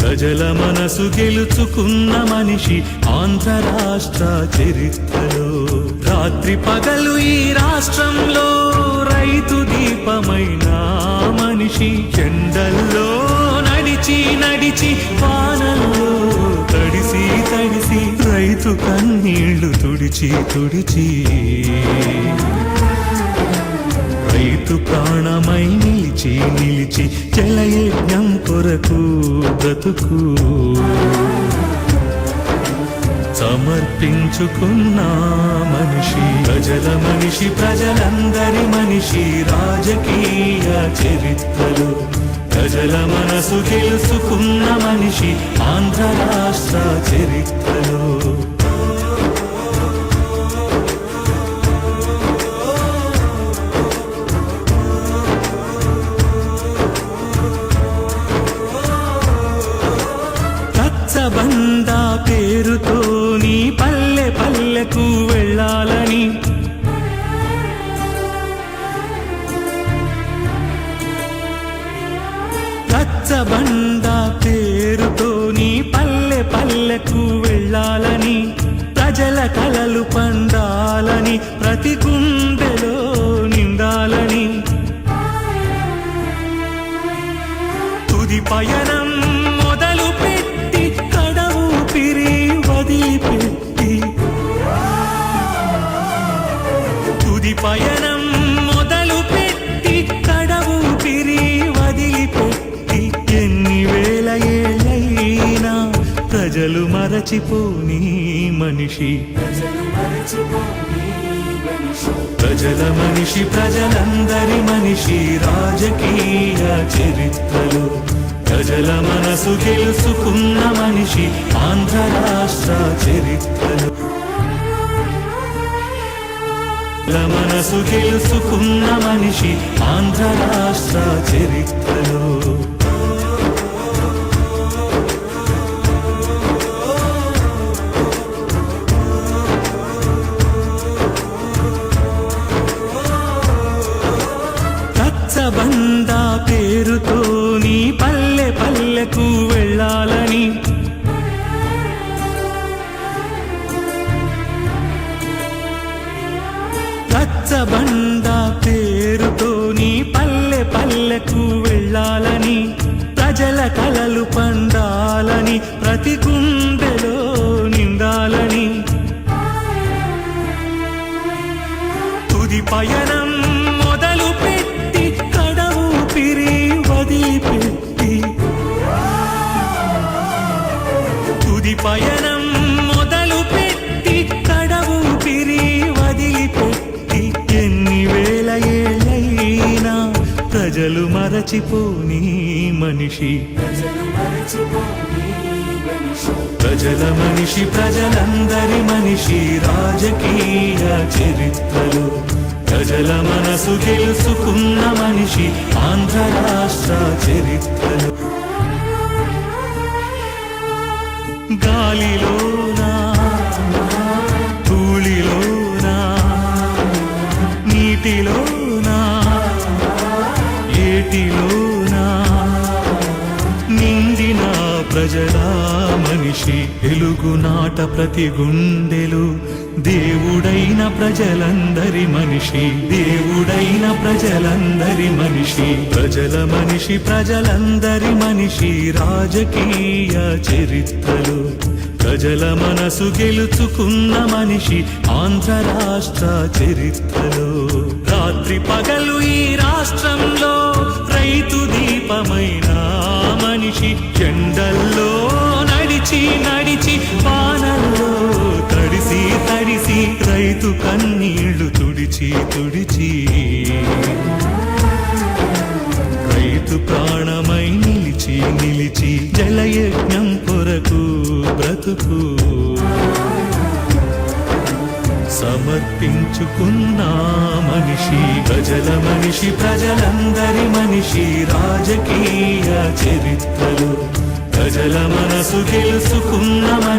ప్రజల మనసు గెలుచుకున్న మనిషి ఆంధ్ర రాష్ట్ర చరిత్రలో. రాత్రి పగలు ఈ రాష్ట్రంలో రైతు దీపమైన మనిషి ఎండల్లో నడిచి నడిచి వానల్లో తడిసి తడిసి రైతు కన్నీళ్ళు తుడిచి తుడిచి. రైతు ప్రాణమై నిలిచి నిలిచి జలయజ్ఞం కొరకు బ్రతుకు. సమర్పించుకున్న మనిషి ప్రజల మనిషి ప్రజలందరి మనిషి రాజకీయ చరిత్రలు. ప్రజల మనసు గెలుచుకున్న మనిషి ఆంధ్ర రాష్ట్ర చరిత్రలో. పేరుతో నీ పల్లె పల్లెకు వెళ్ళాలని. రచ్చబండ పేరుతో నీ పల్లె పల్లెకు వెళ్ళాలని. ప్రజల కలలు పండాలని ప్రతి గుండెలో నిండాలని. తుది పయ పయనం మొదలు పెట్టి కడవు పిరి వదిలిపెట్టి ఎన్ని వేల ఏళ్ళైనా ప్రజలు మరచిపోని మనిషి. ప్రజల మనిషి ప్రజలందరి మనిషి రాజకీయ చరిత్రలు. ప్రజల మనసు గెలుచుకున్న మనిషి ఆంధ్ర రాష్ట్ర చరిత్రలు. మనసు తెలుసుకున్న మనిషి ఆంధ్ర రాష్ట్ర చరిత్రలో. రచ్చబండ పేరుతో నీ పల్లె పల్లెకు వెళ్ళాలని రచ్చబండ పేరుతో నీ పల్లె పల్లెకు వెళ్ళాలని ప్రజల కలలు పండాలని ప్రతి గుండెలో మరచిపోని మనిషి. ప్రజల మనిషి ప్రజలందరి మనిషి రాజకీయ చరిత్రలు. ప్రజల మనసు తెలుసుకున్న మనిషి ఆంధ్ర రాష్ట్ర చరిత్రలు. గాలిలోనా ధూళిలోనా నీటిలో ఏటిలోనా నిండిన ప్రజల మనిషి ఎలుగునాట ప్రతి గుండెలు. దేవుడైన ప్రజలందరి మనిషి దేవుడైన ప్రజలందరి మనిషి. ప్రజల మనిషి ప్రజలందరి మనిషి రాజకీయ చరిత్రలు. ప్రజల మనసు గెలుచుకున్న మనిషి ఆంధ్ర రాష్ట్ర చరిత్రలో. రాత్రి పగలు ఈ రాష్ట్రంలో రైతు దీపమైన మనిషి ఎండల్లో నడిచి నడిచి పానల్లో తడిసి తడిసి రైతు కన్నీళ్ళు తుడిచి తుడిచి రైతు ప్రాణమై నిలిచి నిలిచి జలయజ్ఞం కొరకు బ్రతుకు సమర్పించుకున్నా మనిషి మనిషి ప్రజల మనిషి ప్రజలందరి మనిషి రాజకీయ చరిత్రలు. ప్రజల మనసు గెలుచుకున్న మనిషి.